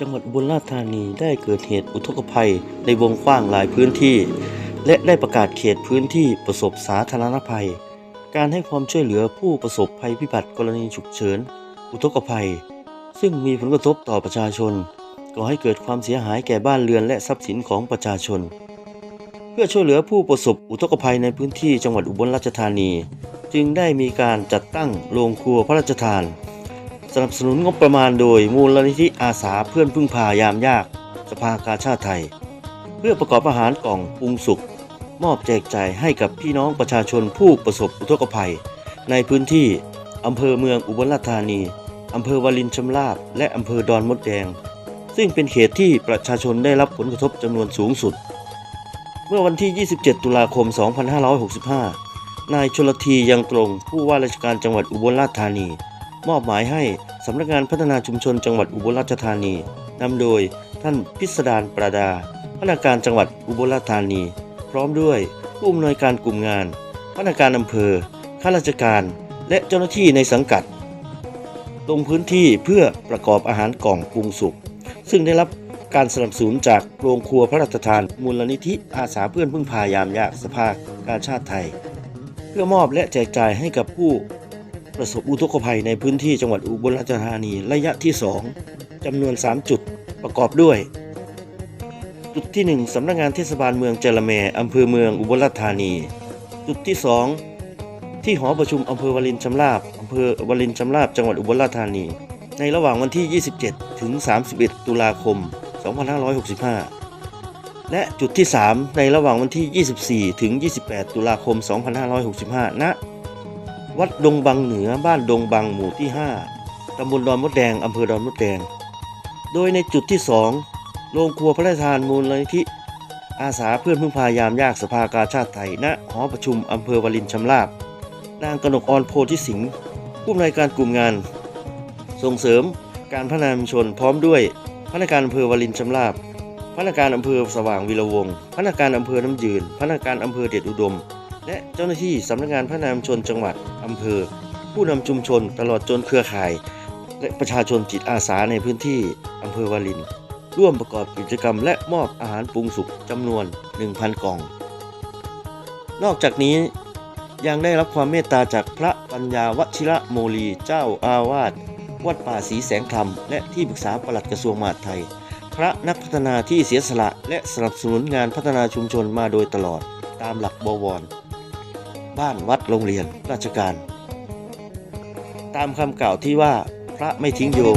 จังหวัดอุบลราชธานีได้เกิดเหตุอุทกภัยในวงกว้างหลายพื้นที่ และได้ประกาศเขตพื้นที่ประสบสาธารณภัย การให้ความช่วยเหลือผู้ประสบภัยพิบัติกรณีฉุกเฉิน อุทกภัย ซึ่งมีผลกระทบต่อประชาชนก่อให้เกิดความเสียหายแก่บ้านเรือนและทรัพย์สินของประชาชน เพื่อช่วยเหลือผู้ประสบอุทกภัยในพื้นที่จังหวัดอุบลราชธานี จึงได้มีการจัดตั้งโรงครัวพระราชทาน สนับสนุนงบประมาณโดยมูลนิธิอาสาเพื่อนพึ่งพายามยาก สภากาชาติไทย เพื่อประกอบอาหารกล่องปรุงสุกมอบแจกจ่ายให้กับพี่น้องประชาชนผู้ประสบอุทกภัย ในพื้นที่อำเภอเมืองอุบลราชธานีอำเภอวารินชำราบและอำเภอดอนมดแดง ซึ่งเป็นเขตที่ประชาชนได้รับผลกระทบจำนวนสูงสุด เมื่อวันที่ 27 ตุลาคม 2565 นายชลทียังตรงผู้ว่าราชการจังหวัดอุบลราชธานี มอบหมายให้สำนักงานพัฒนาชุมชนจังหวัดอุบลราชธานีนำโดยท่านพิสดารปราดาพนักการจังหวัดอุบลราชธานี พร้อมด้วยผู้อำนวยการกลุ่มงานพนักการอำเภอข้าราชการ และเจ้าหน้าที่ในสังกัด ลงพื้นที่เพื่อประกอบอาหารกล่องปรุงสุกซึ่งได้รับการสนับสนุนจากโรงครัวพระราชทาน มูลนิธิอาสาเพื่อนพึ่งพายามยากสภากาชาติไทย พื่อมอบและแจกจ่ายให้กับผู้ประสบอุทกภัยในพื้นที่จังหวัดอุบลราชธานีระยะที่ 2จำนวน 3 จุดประกอบด้วย จุดที่ 1สำนักงานเทศบาลเมืองเจรแมอำเภอเมืองอุบลราชธานี จุดที่ 2 ที่หอประชุมอำเภอวารินชำราบอำเภอวารินชำราบจังหวัดอุบลราชธานี ในระหว่างวันที่ 27 ถึง 31 ตุลาคม 2565 และจุดที่ 3 ในระหว่างวันที่ 24 ถึง 28 ตุลาคม 2565 ณ วัดดงบังเหนือบ้านดงบังหมู่ที่ 5 ตำบลดอนมดแดง อำเภอดอนมดแดง โดยในจุดที่ 2 โรงครัวพระราชทานมูลนิธิอาสาเพื่อนพึ่งพายามยากสภากาชาติไทย ณ หอประชุมอำเภอวารินชำราบ นางกนกออนโพธิสิงห์ผู้อำนวยการกลุ่มงาน ส่งเสริมการพัฒนาชุมชนพร้อมด้วยพนักงานอำเภอวารินชำราบ พนักงานอำเภอสว่างวีระวงศ์พนักงานอำเภอน้ำยืน พนักงานอำเภอเดชอุดม และเจ้าหน้าที่สำนักงานพัฒนาชุมชนจังหวัดอำเภอ ผู้นำชุมชนตลอดจนเครือข่าย และประชาชนจิตอาสาในพื้นที่อำเภอวาริน ร่วมประกอบกิจกรรม และมอบอาหารปรุงสุกจำนวน 1,000 กล่อง นอกจากนี้ยังได้รับความเมตตาจากพระปัญญาวชิระโมลีเจ้าอาวาสวัดป่าศรีแสงธรรมและที่ปรึกษาปลัดกระทรวงมหาดไทย พระนักพัฒนาที่เสียสละและสนับสนุนงานพัฒนาชุมชนมาโดยตลอดตามหลักบวร บ้านวัดโรงเรียนราชการ ตามคำกล่าวที่ว่าพระไม่ทิ้งโยม